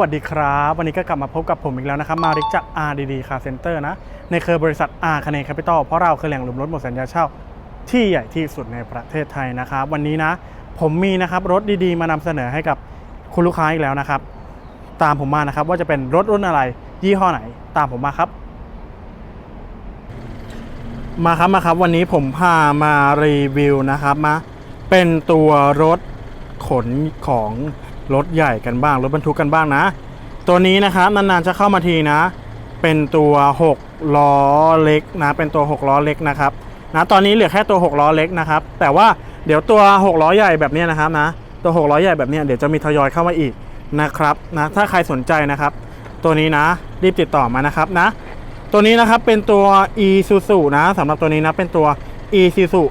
วัสดีครับ วันนี้ก็กลับมาพบกับผมอีกแล้วนะครับ มาริกจาก RDD Car Center นะ ในเครือบริษัท R ค a เน Capital เพราะเราคือแหล่งรวมรถหมดสัญญาเช่า ที่ใหญ่ที่สุดในประเทศไทยนะครับ วันนี้นะ ผมมีนะครับรถดีๆ มานำเสนอให้กับคุณลูกค้าอีกแล้วนะครับ ตามผมมานะครับว่าจะเป็นรถรุ่นอะไร ยี่ห้อไหน ตามผมมาครับ มาครับมาครับวันนี้ผมพามารีวิวนะครับมาเป็นตัวรถขนของ รถใหญ่กันบ้าง รถบรรทุกกันบ้างนะ ตัวนี้นะครับนานๆจะเข้ามาทีนะ เป็นตัว6ล้อเล็กนะ เป็นตัว6ล้อเล็กนะครับนะตอนนี้เหลือแค่ตัว6ล้อเล็กนะครับ แต่ว่าเดี๋ยวตัว6ล้อใหญ่แบบนี้นะครับนะ ตัว6ล้อใหญ่แบบนี้เดี๋ยวจะมีทยอยเข้ามาอีกนะครับนะถ้าใครสนใจนะครับ ตัวนี้นะรีบติดต่อมานะครับนะ ตัวนี้นะครับเป็นตัว e s u s u นะสำหรับตัวนี้นะเป็นตัว e s u s u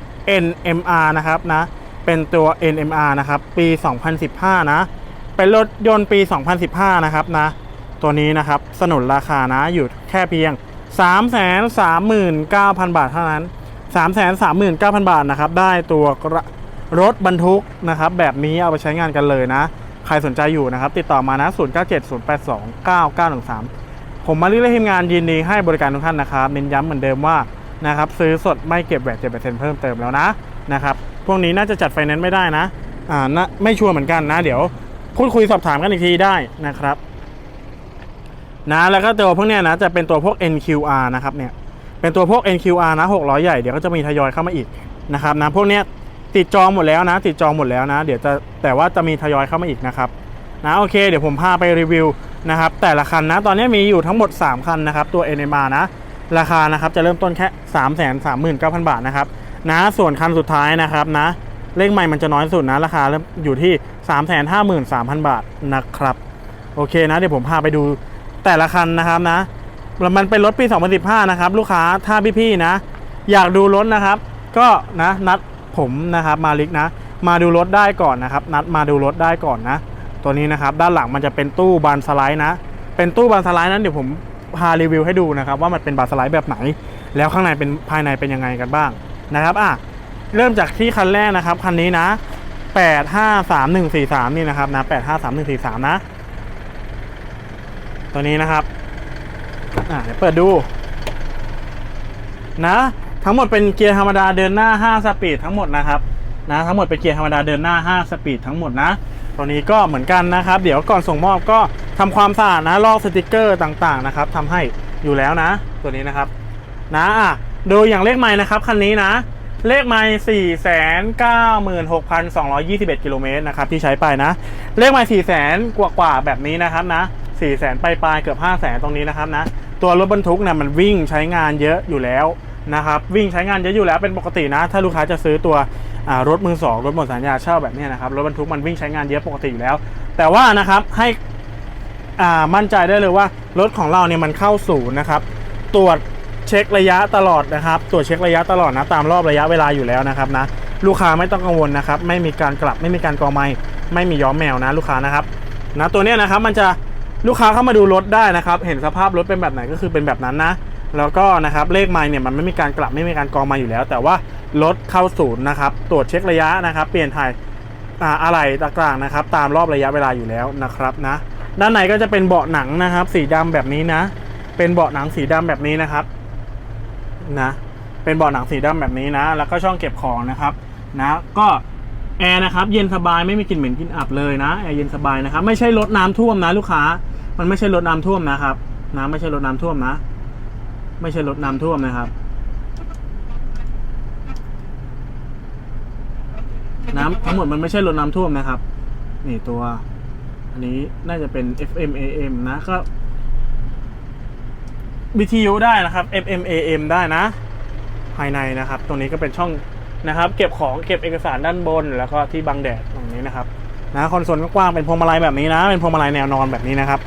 NMR นะครับนะเป็นตัว NMR นะครับปี 2015 นะ เป็นรถยนต์ปี 2015 นะครับนะ ตัวนี้นะครับสนุนราคานะอยู่แค่เพียง 339,000 บาทเท่านั้น 339,000 บาทนะครับ ได้ตัวรถบรรทุกนะครับ แบบนี้เอาไปใช้งานกันเลยนะ ใครสนใจอยู่นะครับ ติดต่อมานะ 0970829913 ผมมารีและทีมงานยินดีให้บริการทุกท่านนะครับเน้นย้ำเหมือนเดิมว่านะครับซื้อสดไม่เก็บแหวนเจ็ดเปอร์เซ็นต์เพิ่มเติมแล้วนะนะครับพวกนี้น่าจะจัดไฟแนนซ์ไม่ได้นะอ่านะไม่ชัวร์เหมือนกันนะ เดี๋ยว พูดคุยสอบถามกันอีกทีได้นะครับนะแล้วก็ตัวพวกเนี้ยนะจะเป็นตัวพวก NQR นะครับเนี่ยเป็นตัวพวก NQR นะ600 ใหญ่เดี๋ยวก็จะมีทยอยเข้ามาอีกนะครับนะพวกเนี้ยติดจองหมดแล้วนะ ติดจองหมดแล้วนะ เดี๋ยวจะแต่ว่าจะมีทยอยเข้ามาอีกนะครับนะโอเค เดี๋ยวผมพาไปรีวิวนะครับแต่ละคันนะตอนนี้มีอยู่ทั้งหมด 3 คันนะครับตัว NMR นะราคานะครับจะเริ่มต้นแค่ 3 3 9 0 0 0 บาทนะครับนะส่วนคันสุดท้ายนะครับนะเลขใหม่มันจะน้อยสุดนะราคาเริ่มอยู่ที่ 3 5 3 0 0 0 บาทนะครับ โอเคนะเดี๋ยวผมพาไปดูแต่ละคันนะครับนะแล้วมันเป็นรถปี 2015 นะครับ ลูกค้าถ้าพี่ๆนะ อยากดูรถนะครับ ก็นะนัดผมนะครับมาลิกนะ มาดูรถได้ก่อนนะครับ นัดมาดูรถได้ก่อนนะ ตัวนี้นะครับ ด้านหลังมันจะเป็นตู้บานสไลด์นะ เป็นตู้บานสไลด์นั้นเดี๋ยวผมพารีวิวให้ดูนะครับ ว่ามันเป็นบานสไลด์แบบไหน แล้วข้างในเป็นภายในเป็นยังไงกันบ้างนะครับอะเริ่มจากที่คันแรกนะครับคันนี้นะ 8 5 3 1 4 3 นี่นะครับนะ8 5 3 1 4 3 นะ ตัวนี้นะครับอะเดี๋ยวเปิดดูนะ ทั้งหมดเป็นเกียร์ธรรมดาเดินหน้า 5 สปีดทั้งหมดนะครับนะทั้งหมดเป็นเกียร์ธรรมดาเดินหน้า 5 สปีดทั้งหมดนะตัวนี้ก็เหมือนกันนะครับ เดี๋ยวก่อนส่งมอบก็ทำความสะอาดนะลอกสติกเกอร์ต่างๆนะครับทำให้อยู่แล้วนะ ตัวนี้นะครับ นะอะดูอย่างเลขไม้นะครับคันนี้นะ เลขไม้4 9 6 2 2 1กิโลเมตรนะครับที่ใช้ไปนะ เลขไม้4 0 0 0 0กว่ากว่าๆแบบนี้นะครับนะ4 0 0 0 0ปลายปลายเกือบ5 0 0 0 0ตรงนี้นะครับนะตัวรถบรรทุกเนี่ยมันวิ่งใช้งานเยอะอยู่แล้วนะครับวิ่งใช้งานเยอะอยู่แล้วเป็นปกตินะ ถ้าลูกค้าจะซื้อตัวรถมือสองรถหมดสัญญาเช่าแบบนี้นะครับรถบรรทุกมันวิ่งใช้งานเยอะปกติอยู่แล้ว แต่ว่านะครับให้มั่นใจได้เลยว่ารถของเราเนี่ยมันเข้าศูนย์นะครับตรวจ เช็คระยะตลอดนะครับ ตรวจเช็คระยะตลอดนะตามรอบระยะเวลาอยู่แล้วนะครับนะลูกค้าไม่ต้องกังวลนะครับ ไม่มีการกลับไม่มีการกอไม้ไม่มีย้อมแมวนะลูกค้านะครับนะตัวเนี้ยนะครับมันจะลูกค้าเข้ามาดูรถได้นะครับ เห็นสภาพรถเป็นแบบไหนก็คือเป็นแบบนั้นนะ แล้วก็นะครับเลขไมล์เนี่ยมันไม่มีการกลับไม่มีการกองมาอยู่แล้ว แต่ว่ารถเข้าศูนย์นะครับ ตรวจเช็คระยะนะครับ เปลี่ยนถ่ายอะไรต่างๆนะครับ ตามรอบระยะเวลาอยู่แล้วนะครับนะ ด้านในก็จะเป็นเบาะหนังนะครับ สีดำแบบนี้นะ เป็นเบาะหนังสีดำแบบนี้นะครับ นะ เป็นเบาะหนังสีดำแบบนี้นะ แล้วก็ช่องเก็บของนะครับนะก็แอร์นะครับเย็นสบายไม่มีกลิ่นเหม็นกลิ่นอับเลยนะแอร์เย็นสบายนะครับไม่ใช่รถน้ำท่วมนะลูกค้า มันไม่ใช่รถน้ำท่วมนะครับนะไม่ใช่รถน้ำท่วมนะ ไม่ใช่รถน้ำท่วมนะครับน้ำทั้งหมดมันไม่ใช่รถน้ำท่วมนะครับ นี่ตัว อันนี้น่าจะเป็น FM AM นะก็ BTU ได้นะครับ FM AM ได้นะ ภายในนะครับ ตรงนี้ก็เป็นช่องนะครับ เก็บของเก็บเอกสารด้านบน แล้วก็ที่บังแดดตรงนี้นะครับนะคอนโซลกว้างเป็นพวงมาลัยแบบนี้นะ เป็นพวงมาลัยแนวนอนแบบนี้นะครับ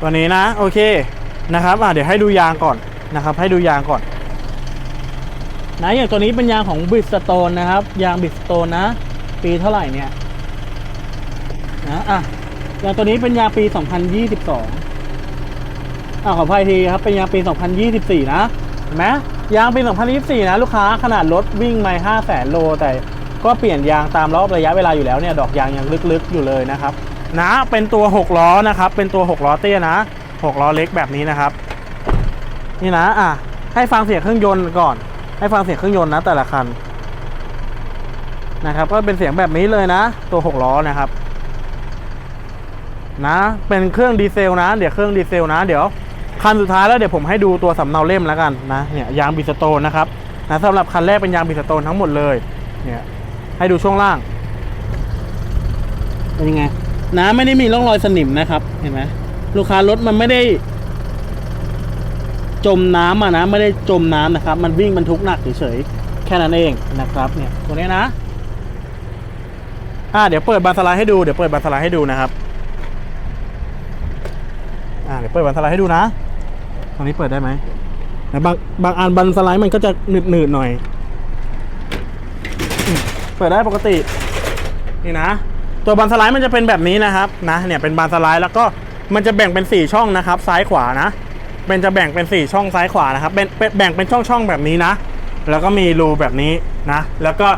ตัวนี้นะ โอเคนะครับอะเดี๋ยวให้ดูยางก่อนนะครับ ให้ดูยางก่อน นะอย่างตัวนี้เป็นยางของบิสโตนนะครับ ยางบิสโตนนะ ปีเท่าไหร่เนี่ยนะอะอย่างตัวนี้เป็นยางปี 2022 อะขออภัยทีครับเป็นยางปี 2024 นะเห็นไหมยางปี 2024 นะลูกค้าขนาดรถวิ่งไม่5แสนโล แต่ก็เปลี่ยนยางตามรอบระยะเวลาอยู่แล้วเนี่ยดอกยางยังลึกๆอยู่เลยนะครับนะเป็นตัวหกล้อนะครับ เป็นตัวหกล้อเตี้ยนะหกล้อเล็กแบบนี้นะครับ นี่นะอะให้ฟังเสียงเครื่องยนต์ก่อน ให้ฟังเสียงเครื่องยนต์นะ แต่ละคันนะครับ ก็เป็นเสียงแบบนี้เลยนะ ตัวหกล้อนะครับ นะ เป็นเครื่องดีเซลนะ เดี๋ยวเครื่องดีเซลนะ เดี๋ยว คันสุดท้ายแล้วเดี๋ยวผมให้ดูตัวสำเนาเล่มแล้วกันนะเนี่ยยางบิสโตนนะครับนะสำหรับคันแรกเป็นยางบิสโตนทั้งหมดเลยเนี่ยให้ดูช่วงล่างเป็นยังไงน้ำไม่ได้มีร่องรอยสนิมนะครับ เห็นไหมลูกค้ารถมันไม่ได้ จมน้ำอะนะไม่ได้จมน้ำนะครับ มันวิ่งบรรทุกหนักเฉยๆแค่นั้นเองนะครับ เนี่ยตัวนี้นะอ่าเดี๋ยวเปิดบานสไลด์ให้ดูเดี๋ยวเปิดบานสไลด์ให้ดูนะครับอ่าเดี๋ยวเปิดบานสไลด์ให้ดูนะ ตรงนี้เปิดได้ไหมแต่บางบางอันบานสไลด์มันก็จะหนืดๆหน่อยอืมเปิดได้ปกติ นี่นะ ตัวบานสไลด์มันจะเป็นแบบนี้นะครับ นะเนี่ยเป็นบานสไลด์แล้วก็มันจะแบ่งเป็น4ช่องนะครับ ซ้ายขวานะเป็นจะแบ่งเป็น4ช่องซ้ายขวานะครับเป็นเป็นแบ่งเป็นช่องช่องๆแบบนี้นะ แล้วก็มีรูแบบนี้นะ แล้วก็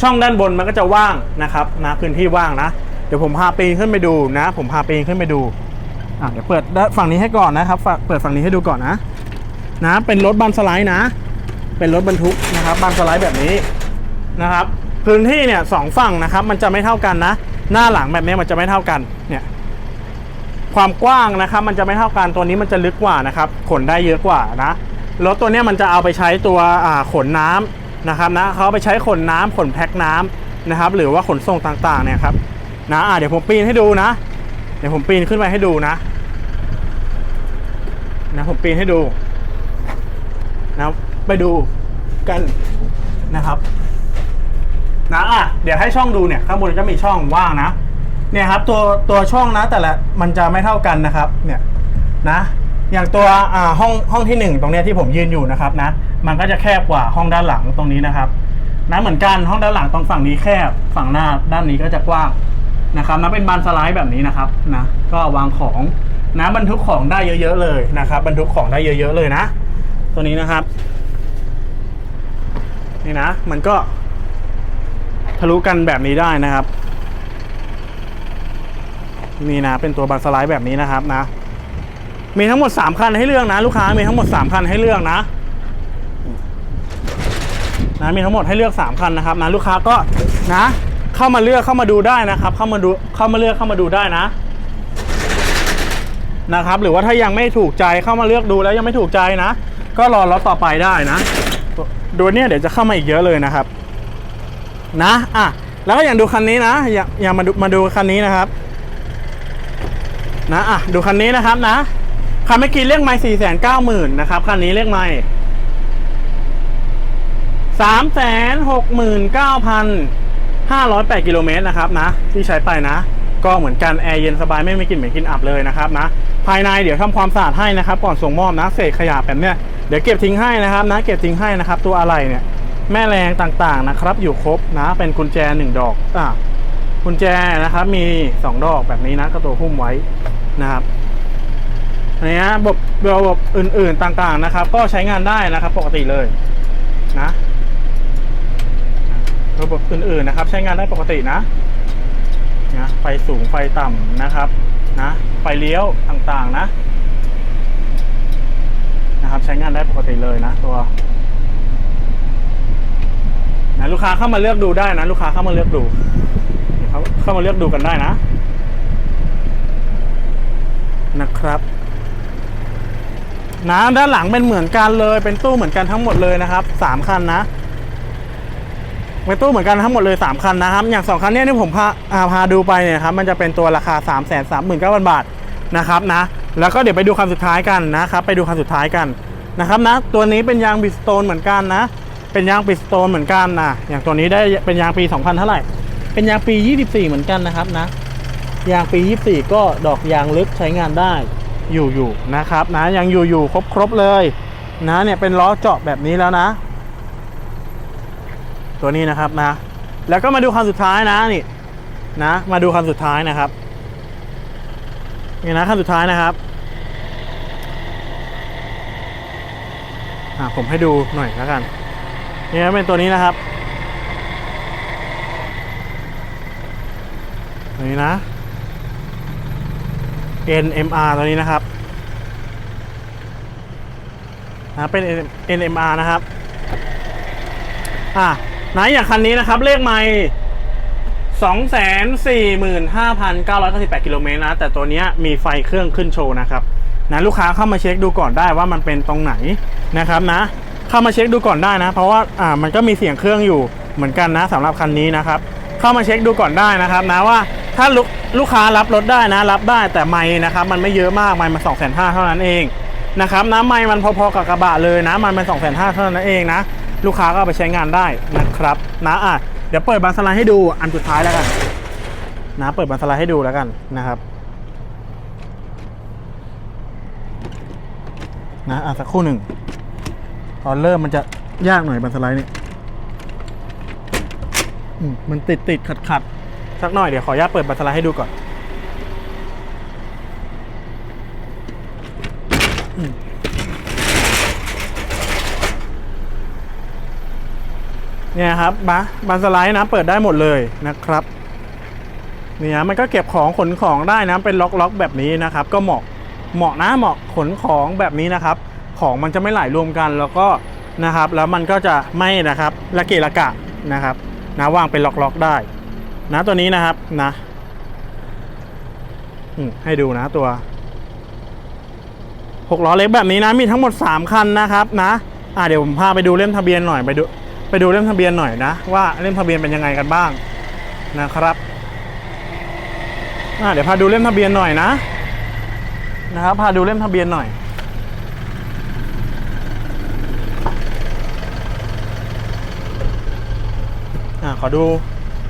ช่องด้านบนมันก็จะว่างนะครับนะพื้นที่ว่างนะ เดี๋ยวผมพาปีนขึ้นไปดูนะ ผมพาปีนขึ้นไปดู อะเดี๋ยวเปิดฝั่งนี้ให้ก่อนนะครับฝากเปิดฝั่งนี้ให้ดูก่อนนะ นะ เป็นรถบันสไลด์นะ เป็นรถบรรทุกนะครับบันสไลด์แบบนี้นะครับ พื้นที่เนี่ยสองฝั่งนะครับ มันจะไม่เท่ากันนะ หน้าหลังแบบนี้มันจะไม่เท่ากันเนี่ยความกว้างนะครับ มันจะไม่เท่ากันตัวนี้มันจะลึกกว่านะครับขนได้เยอะกว่านะรถตัวนี้มันจะเอาไปใช้ตัวขนน้ำนะครับนะเขาไปใช้ขนน้ำขนแพ็คน้ำนะครับ หรือว่าขนส่งต่างๆเนี่ยครับนะอ่าเดี๋ยวผมปีนให้ดูนะ เดี๋ยวผมปีนขึ้นไปให้ดูนะ นะผมปีนให้ดู นะไปดูกันนะครับนะอะเดี๋ยวให้ช่องดูเนี่ยข้างบนก็มีช่องว่างนะ เนี่ยครับตัวตัวช่องนะแต่ละมันจะไม่เท่ากันนะครับ เนี่ยนะ อย่างตัวอ่าห้องห้องที่หนึ่งตรงเนี้ยที่ผมยืนอยู่นะครับนะ มันก็จะแคบกว่าห้องด้านหลังตรงนี้นะครับนะเหมือนกันห้องด้านหลังตรงฝั่งนี้แคบฝั่งหน้าด้านนี้ก็จะกว้าง นะครับนะเป็นบานสไลด์แบบนี้นะครับนะก็วางของนะบรรทุกของได้เยอะ ๆ เลยนะครับบรรทุกของได้เยอะ ๆ เลยนะ ตัวนี้นะครับนี่นะ มันก็ทะลุกันแบบนี้ได้นะครับ นี่นะเป็นตัวบันสไลด์แบบนี้นะครับนะ มีทั้งหมด 3 คันให้เลือกนะ ลูกค้ามีทั้งหมด 3 คันให้เลือกนะนะมีทั้งหมดให้เลือก 3 คันนะครับนะลูกค้าก็นะ เข้ามาเลือกเข้ามาดูได้นะครับ เข้ามาดูเข้ามาเลือกเข้ามาดูได้นะนะครับ หรือว่าถ้ายังไม่ถูกใจเข้ามาเลือกดูแล้วยังไม่ถูกใจนะ ก็รอรถต่อไปได้นะดูเนี่ยเดี๋ยวจะเข้ามาอีกเยอะเลยนะครับ นะอะแล้วก็อย่างดูคันนี้นะอย่างอย่างมาดูมาดูคันนี้นะครับ นะอะดูคันนี้นะครับนะคันเมื่อกี้เลขไม่สี่แสนเก้าหมื่นนะครับคันนี้เลขไม่สามแสนหกหมื่นเก้าพัน ห้าร้อยแปดกิโลเมตรนะครับนะที่ใช้ไปนะ ก็เหมือนกันแอร์เย็นสบายไม่มีกลิ่นเหม็นกลิ่นอับเลยนะครับนะภายในเดี๋ยวทำความสะอาดให้นะครับก่อนส่งมอบนะเศษขยะแบบเนี้ยเดี๋ยวเก็บทิ้งให้นะครับนะเก็บทิ้งให้นะครับตัวอะไรเนี่ยแม่แรงต่างๆนะครับ อยู่ครบนะเป็นกุญแจหนึ่งดอกอะกุญแจนะครับมีสองดอกแบบนี้นะก็ตัวหุ้มไว้นะครับอันนี้ระบบระบบอื่นๆต่างๆนะครับ ก็ใช้งานได้นะครับปกติเลยนะ ระบบอื่นๆนะครับ ใช้งานได้ปกตินะนะไฟสูงไฟต่ำนะครับนะไฟเลี้ยวต่างๆนะ นะครับ ใช้งานได้ปกติเลยนะ ตัวนะลูกค้าเข้ามาเลือกดูได้นะ ลูกค้าเข้ามาเลือกดูเขาเข้ามาเลือกดูกันได้นะ นะครับนะด้านหลังเป็นเหมือนกันเลย เป็นตู้เหมือนกันทั้งหมดเลยนะครับสามคันนะ เป็นตู้เหมือนกันทั้งหมดเลยสามคันนะครับ อย่างสองคันนี้ที่ผมพาพาดูไปเนี่ยครับ มันจะเป็นตัวราคา3ามแสนสามหมื่นเก้าพันบาทนะครับนะ แล้วก็เดี๋ยวไปดูคันสุดท้ายกันนะครับ ไปดูคันสุดท้ายกันนะครับนะ ตัวนี้เป็นยางบิสโตนเหมือนกันนะ เป็นยางบิสโตนเหมือนกันนะ อย่างตัวนี้ได้เป็นยางปี 2000 เท่าไหร่ เป็นยางปี 24 เหมือนกันนะครับนะ ยางปี 24 ก็ดอกยางลึกใช้งานได้อยู่อยู่นะครับนะ ยังอยู่อยู่ครบครบเลยนะเนี่ยเป็นล้อเจาะแบบนี้แล้วนะ ตัวนี้นะครับนะ แล้วก็มาดูคันสุดท้ายนะนี่นะ มาดูคันสุดท้ายนะครับนี่นะคันสุดท้ายนะครับอะผมให้ดูหน่อยแล้วกันนี่นะเป็นตัวนี้นะครับนี่นะ NMR ตัวนี้นะครับนะเป็น NMR นะครับ อะ ไหนอย่างคันนี้นะครับ เลขไม่สองแสนสี่หมื่นห้าพันเก้าร้อยเก้าสิบแปดกิโลเมตรนะ แต่ตัวนี้มีไฟเครื่องขึ้นโชว์นะครับนะลูกค้าเข้ามาเช็คดูก่อนได้ว่ามันเป็นตรงไหนนะครับนะ เข้ามาเช็คดูก่อนได้นะ เพราะว่าอ่ามันก็มีเสียงเครื่องอยู่เหมือนกันนะสำหรับคันนี้นะครับ เข้ามาเช็คดูก่อนได้นะครับนะว่าถ้าลูกลูกค้ารับรถได้นะ รับได้แต่ไม่นะครับ มันไม่เยอะมากไม่มาสองแสนห้าเท่านั้นเองนะครับนะไม่มันพอๆกับกระบะเลยนะมันเป็นสองแสนห้าเท่านั้นเองนะ ลูกค้าก็เอาไปใช้งานได้นะครับนะอะเดี๋ยวเปิดบันสไลด์ให้ดูอันสุดท้ายแล้วกันนะเปิดบันสไลด์ให้ดูแล้วกันนะครับนะอะสักครู่หนึ่งตอนเริ่มมันจะยากหน่อยบันสไลด์เนี่ยมันติดติดขัดขัดสักหน่อยเดี๋ยวขออนุญาตเปิดบันสไลด์ให้ดูก่อน เนี่ยครับบะบันสไลด์นะเปิดได้หมดเลยนะครับเนี่ยมันก็เก็บของขนของได้นะเป็นล็อกล็อกๆแบบนี้นะครับ ก็เหมาะเหมาะนะเหมาะขนของแบบนี้นะครับ ของมันจะไม่ไหลรวมกันแล้วก็นะครับ แล้วมันก็จะไม่นะครับละเกะละกะนะครับนะวางเป็นล็อกล็อกๆได้นะตัวนี้นะครับนะให้ดูนะตัวหกล้อเล็กแบบนี้นะมีทั้งหมด 3 คันนะครับนะอ่าเดี๋ยวผมพาไปดูเล่มทะเบียนหน่อยไปดู ไปดูเล่มทะเบียนหน่อยนะ ว่าเล่มทะเบียนเป็นยังไงกันบ้างนะครับอะเดี๋ยวพาดูเล่มทะเบียนหน่อยนะนะครับพาดูเล่มทะเบียนหน่อยอะขอดู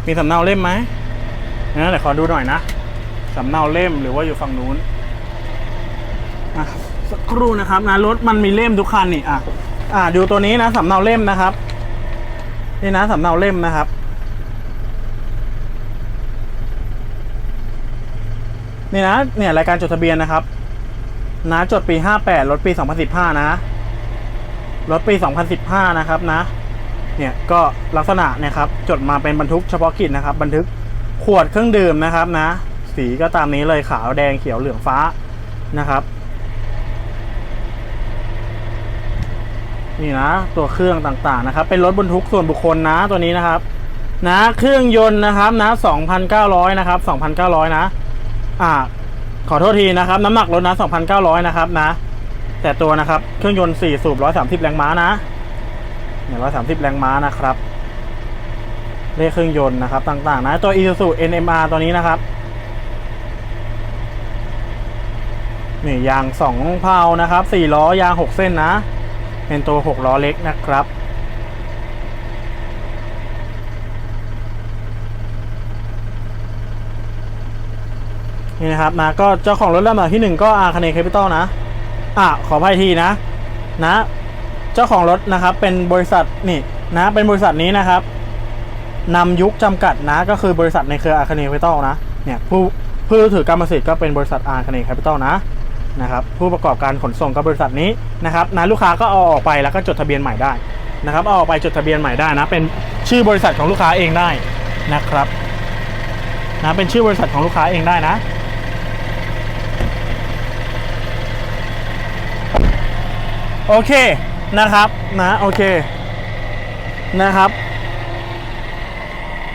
มีสำเนาเล่มไหมนะเดี๋ยวขอดูหน่อยนะสำเนาเล่มหรือว่าอยู่ฝั่งนู้นอะสักครู่นะครับนะรถมันมีเล่มทุกคันนี่อะอะดูตัวนี้นะสำเนาเล่มนะครับ นี่นะสำเนาเล่มนะครับ นี่นะเนี่ยรายการจดทะเบียนนะครับนะจดปี 58รถปี 2015 นะรถปี 2015 นะครับนะ เนี่ยก็ลักษณะเนี่ยครับจดมาเป็นบรรทุกเฉพาะกิจนะครับ บันทึกขวดเครื่องดื่มนะครับนะ สีก็ตามนี้เลยขาวแดงเขียวเหลืองฟ้านะครับ นี่นะ ตัวเครื่องต่างๆนะครับ เป็นรถบรรทุกส่วนบุคคลนะตัวนี้นะครับ นะเครื่องยนต์นะครับนะ2,900นะครับ2,900นะ อ่า ขอโทษทีนะครับ น้ำหนักรถนะ2,900นะครับนะ แต่ตัวนะครับเครื่องยนต์4สูบ130แรงม้านะเนี่ย130แรงม้านะครับเลขเครื่องยนต์นะครับ ต่างๆ นะตัว Isuzu NMR ตัวนี้นะครับนี่ยาง2เพานะครับ4ล้อยาง6เส้นนะ เป็นตัว 6 ล้อเล็กนะครับ นี่นะครับนะก็เจ้าของรถลำดับที่หนึ่งก็อาคเนแคปิตอลนะ อะ ขออภัยทีนะ นะ เจ้าของรถนะครับ เป็นบริษัทนี่นะ เป็นบริษัทนี้นะครับนำยุคจำกัดนะ ก็คือบริษัทในเครืออาคเนแคปิตอลนะ เนี่ยผู้ผู้ถือกรรมสิทธิ์ก็เป็นบริษัทอาคเนแคปิตอลนะ นะครับผู้ประกอบการขนส่งก็บริษัทนี้นะครับนะลูกค้าก็เอาออกไปแล้วก็จดทะเบียนใหม่ได้นะครับเอาออกไปจดทะเบียนใหม่ได้นะเป็นชื่อบริษัทของลูกค้าเองได้นะครับนะเป็นชื่อบริษัทของลูกค้าเองได้นะโอเคนะครับนะโอเคนะครับ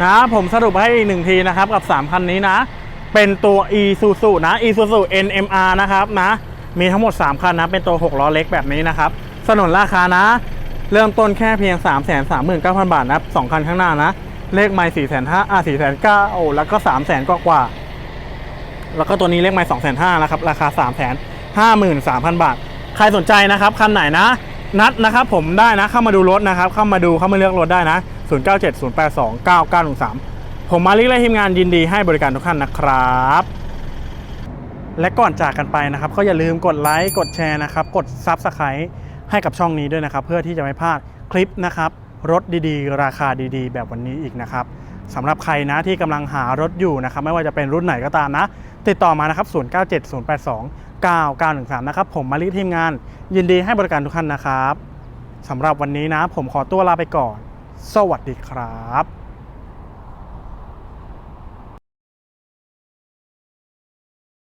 นะผมสรุปให้อีกหนึ่งทีนะครับกับ3คันนี้นะ เป็นตัว Isuzu นะ Isuzu NMR นะครับนะ มีทั้งหมด 3 คันนะ เป็นตัว 6 ล้อเล็กแบบนี้นะครับ สนนราคานะ เริ่มต้นแค่เพียง 3 3 9 0 0 0 บาทนะสองคันข้างหน้านะ เลขไม่4 5 0 0 0อะ4 9 0 0 0โอ้แล้วก็3 0 0 0 0กว่ากว่า แล้วก็ตัวนี้เลขไม่2 5 0 0 0นะครับ ราคา3 5 3 0 0 0บาท ใครสนใจนะครับ คันไหนนะ นัดนะครับผมได้นะ เข้ามาดูรถนะครับ เข้ามาดูเข้ามาเลือกรถได้นะ 0970829913 ผมมาลิกและทีมงานยินดีให้บริการทุกท่านนะครับ และก่อนจากกันไปนะครับ ก็อย่าลืมกดไลค์กดแชร์นะครับ กด Subscribe ให้กับช่องนี้ด้วยนะครับ เพื่อที่จะไม่พลาดคลิปนะครับ รถดีๆ ราคาดีๆ แบบวันนี้อีกนะครับสำหรับใครนะที่กำลังหารถอยู่นะครับ ไม่ว่าจะเป็นรุ่นไหนก็ตามนะ ติดต่อมานะครับ 0970829913 นะครับ ผมมาลิทีมงาน ยินดีให้บริการทุกท่านนะครับสำหรับวันนี้นะ ผมขอตัวลาไปก่อน สวัสดีครับ